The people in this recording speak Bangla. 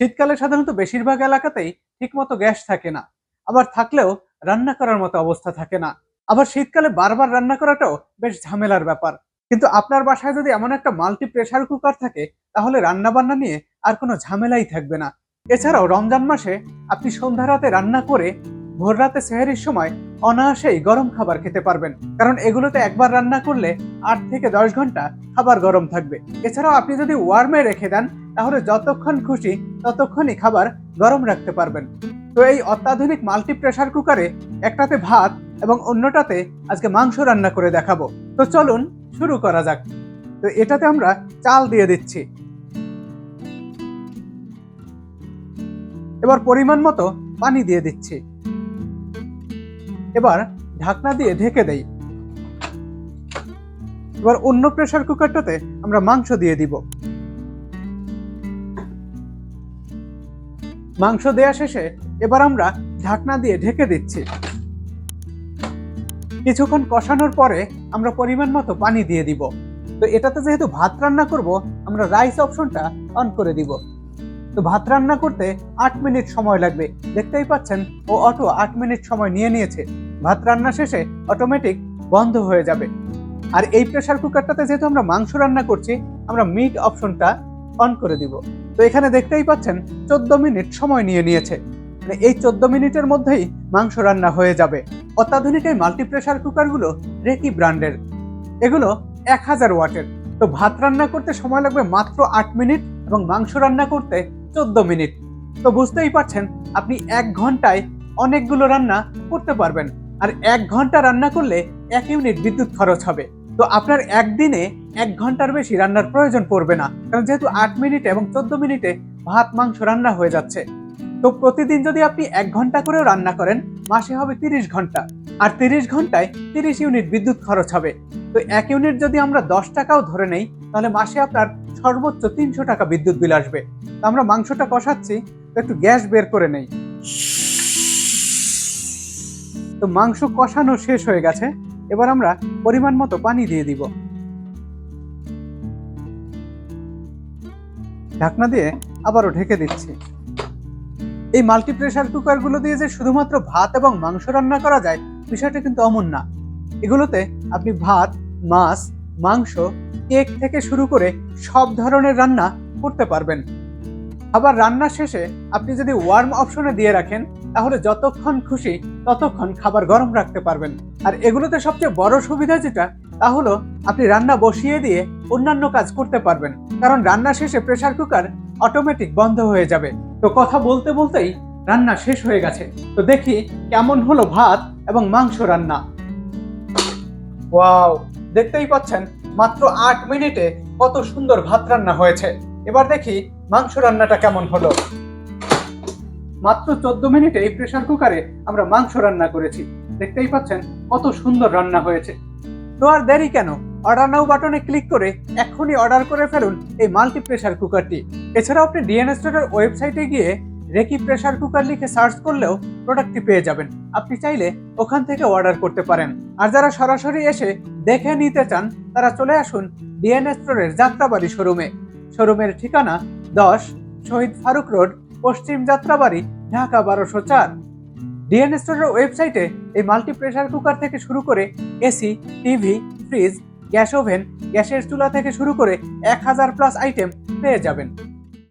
শীতকালে সাধারণত বেশিরভাগ এলাকাতেই ঠিকমতো গ্যাস থাকে না। আবার থাকলেও রান্না করার মতো অবস্থা থাকে না। আবার শীতকালে বারবার রান্না করাটাও বেশ ঝামেলার ব্যাপার। কিন্তু আপনার বাসায় যদি এমন একটা মাল্টি প্রেশার কুকার থাকে, তাহলে রান্না বান্না নিয়ে আর কোনো ঝামেলাই থাকবে না। এছাড়াও রমজান মাসে আপনি সন্ধ্যা রাতে রান্না করে ভোর রাতে সেহেরির সময় অনায়াসেই গরম খাবার খেতে পারবেন। কারণ এগুলোতে একবার রান্না করলে আট থেকে দশ ঘণ্টা খাবার গরম থাকবে। এছাড়াও আপনি যদি ওয়ার্মে রেখে দেন, তাহলে যতক্ষণ খুশি ততক্ষণই খাবার গরম রাখতে পারবেন। তো এই অত্যাধুনিক মাল্টি প্রেসার কুকারে একটাতে ভাত এবং অন্যটাতে আজকে মাংস রান্না করে দেখাবো। তো চলুন শুরু করা যাক। তো এটাতে আমরা চাল দিয়ে দিচ্ছি। এবার পরিমাণ মতো পানি দিয়ে দিচ্ছি। এবার ঢাকনা দিয়ে ঢেকে দেই। এবার অন্য প্রেসার কুকারটাতে আমরা মাংস দিয়ে দিব। মাংস দেয়া শেষে এবার আমরা ঢাকনা দিয়ে ঢেকে দিচ্ছি। কিছুক্ষণ কষানোর পরে আমরা পরিমাণ মতো পানি দিয়ে দিব। তো এটাতে যেহেতু ভাত রান্না করব, আমরা রাইস অপশনটা অন করে দিব। তো ভাত রান্না করতে আট মিনিট সময় লাগবে। দেখতেই পাচ্ছেন, ও অটো আট মিনিট সময় নিয়ে নিয়েছে। ভাত রান্না শেষে অটোমেটিক বন্ধ হয়ে যাবে। আর এই প্রেসার কুকারটাতে যেহেতু আমরা মাংস রান্না করছি, আমরা মিট অপশনটা অন করে দিব। তো এখানে দেখতেই পাচ্ছেন, চোদ্দ মিনিট সময় নিয়ে নিয়েছে। মানে এই চোদ্দ মিনিটের মধ্যেই মাংস রান্না হয়ে যাবে। অত্যাধুনিক এই মাল্টি প্রেসার কুকারগুলো রেকি ব্র্যান্ডের এগুলো এক হাজার ওয়াটের। তো ভাত রান্না করতে সময় লাগবে মাত্র আট মিনিট এবং মাংস রান্না করতে চোদ্দ মিনিট। তো বুঝতেই পারছেন, আপনি এক ঘন্টায় অনেকগুলো রান্না করতে পারবেন। আর এক ঘণ্টা রান্না করলে এক ইউনিট বিদ্যুৎ খরচ হবে। তো আপনার একদিনে এক ঘণ্টার বেশি রান্নার প্রয়োজন পড়বে না। কারণ যেহেতু আট মিনিট এবং চোদ্দ মিনিটে ভাত, মাংস রান্না হয়ে যাচ্ছে। তো প্রতিদিন যদি আপনি এক ঘণ্টা করেও রান্না করেন, মাসে হবে তিরিশ ঘণ্টা। আর তিরিশ ঘন্টায় তিরিশ ইউনিট বিদ্যুৎ খরচ হবে। তো এক ইউনিট যদি আমরা দশ টাকাও ধরে নেই, তাহলে মাসে আপনার সর্বোচ্চ তিনশো টাকা বিদ্যুৎ বিল আসবে। আমরা মাংসটা কষাচ্ছি একটু গ্যাস বের করে নেই। তো মাংস কষানো শেষ হয়ে গেছে, এবার আমরা পরিমাণ মতো পানি দিয়ে দিব। ঢাকনা দিয়ে আবারও ঢেকে দিচ্ছি। এই মাল্টি প্রেসার কুকারগুলো দিয়ে যে শুধুমাত্র ভাত এবং মাংস রান্না করা যায়, বিষয়টা কিন্তু অমন না। এগুলোতে আপনি ভাত, মাছ মাংস, কেক থেকে শুরু করে সব ধরনের রান্না করতে পারবেন। আবার রান্না শেষে আপনি যদি ওয়ার্ম অপশনে দিয়ে রাখেন, তাহলে যতক্ষণ খুশি ততক্ষণ খাবার গরম রাখতে পারবেন। আর এগুলোতে সবচেয়ে বড় সুবিধা যেটা, তা হলো আপনি রান্না বসিয়ে দিয়ে অন্যান্য কাজ করতে পারবেন। কারণ রান্না শেষে প্রেসার কুকার অটোমেটিক বন্ধ হয়ে যাবে। তো কথা বলতে বলতেই রান্না শেষ হয়ে গেছে। তো দেখি কেমন হলো ভাত এবং মাংস রান্না। ওয়াও দেখতেই পাচ্ছেন মাত্র আট মিনিটে কত সুন্দর ভাত রান্না হয়েছে। এবার দেখি মাংস রান্নাটা কেমন হলো। মাত্র চোদ্দ মিনিটে এই প্রেসার কুকারে আমরা মাংস রান্না করেছি। দেখতেই পাচ্ছেন কত সুন্দর রান্না হয়েছে। তো আর দেরি কেন? অর্ডার নাও বাটনে ক্লিক করে এখনই অর্ডার করে ফেলুন এই মাল্টি প্রেসার কুকারটি এছাড়াও আপনি ডিএনএস ওয়েবসাইটে গিয়ে রেকি প্রেসার কুকার লিখে সার্চ করলেও প্রোডাক্টটি পেয়ে যাবেন। আপনি চাইলে ওখান থেকে অর্ডার করতে পারেন। আর যারা সরাসরি এসে দেখে নিতে চান, তারা চলে আসুন ডিএনএস স্টোরের যাত্রাবাড়ি শোরুমে। শোরুমের ঠিকানা দশ শহীদ ফারুক রোড, পশ্চিম যাত্রাবাড়ি, ঢাকা বারোশো চার। ডিএন স্টোরের ওয়েবসাইটে এই মাল্টি প্রেসার কুকার থেকে শুরু করে AC, TV, fridge, gas oven, গ্যাসের চুলা থেকে শুরু করে এক হাজার প্লাস আইটেম পেয়ে যাবেন।